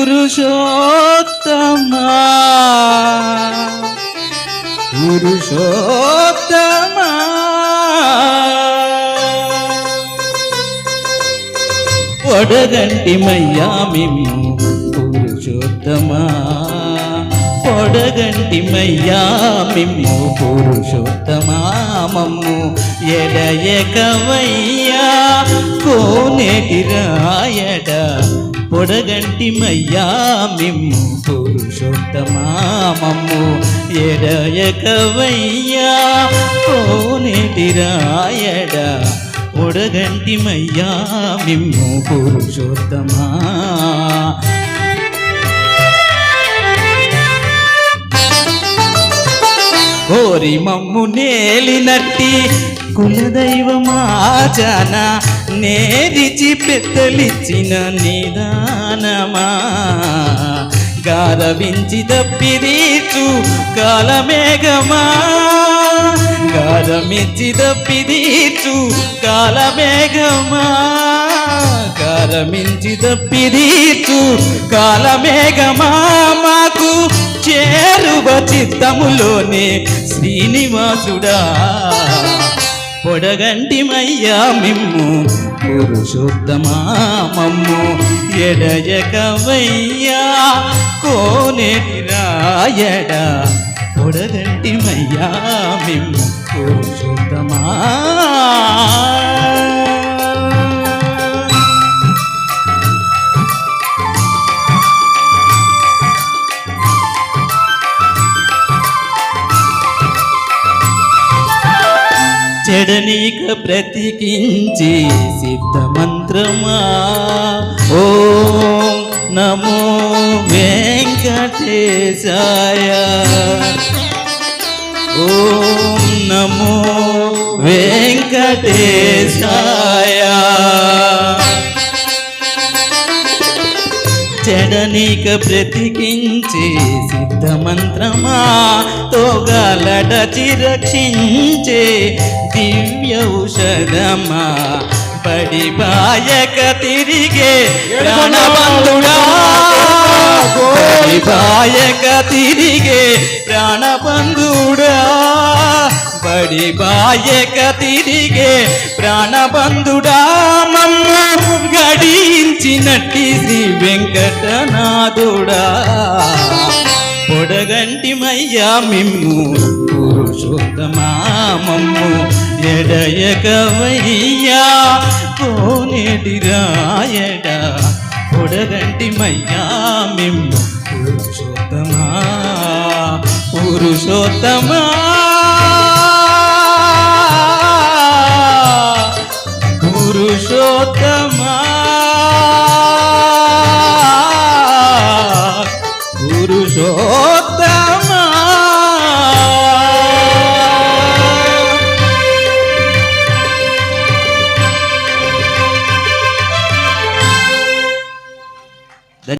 పురుషోత్తమ? పురుషోత్తమ? పొడగంటి మయ్యా మిమ్ము పురుషోత్తమా? పొడగంటి మయ్యా మిమ్ము పురుషోత్తమా? మమ్ము ఎడయకవయ్యా కోనేటి రాయడా పొడగంటి మయ్యా మిమ్ము పురుషోత్తమా మమ్ము ఎడయకవయ్యా పోనేటి రాయడ పొడగంటి మయ్యా మిమ్ము పురుషోత్తమా. కోరి మమ్ము నేలినట్టి కులదైవమాచాన. నేరిచి పెత్తలిచ్చిన నిదానమా? గారవించి దప్పిదీచు కాలమేఘమా? గారమిచ్చి దప్పిదీచు కాలమేఘమా? గారమించి దప్పిదీచు కాలమేఘమా? మాకు చేరువ చిత్తములోనే శ్రీనివాసుడా. తొడగంటిమయ్యా మిమ్ము. పురుషోత్తమా మమ్ము ఎడయకవయ్యా కోనేటి రాయడ. పొడగంటి మిమ్ము పురుషోత్తమా చెడనీక ప్రతికించి సిద్ధమంత్రమా? ఓ నమో వెంకటేశాయ. ఓం నమో వెంకటేశాయ. చెడనీక బ్రతికించే సిద్ధమంత్రమా? తోగలడచి రక్షించే దివ్య ఔషధమా పడిబాయక తిరిగే ప్రాణబంధుడా? పడిబాయక తిరిగే ప్రాణబంధుడా? బడి బాయక తిరిగే ప్రాణబంధుడా మమ్ము గడించినట్టి శ్రీ వెంకటనాథుడా. పొడగంటి మయ్యా మిమ్ము పురుషోత్తమా మమ్ము ఎడయకవయ్యా కోనేటి రాయడ. పొడగంటి మయ్యా మిమ్ము పురుషోత్తమా పురుషోత్తమా Jotama. Guru Jotama.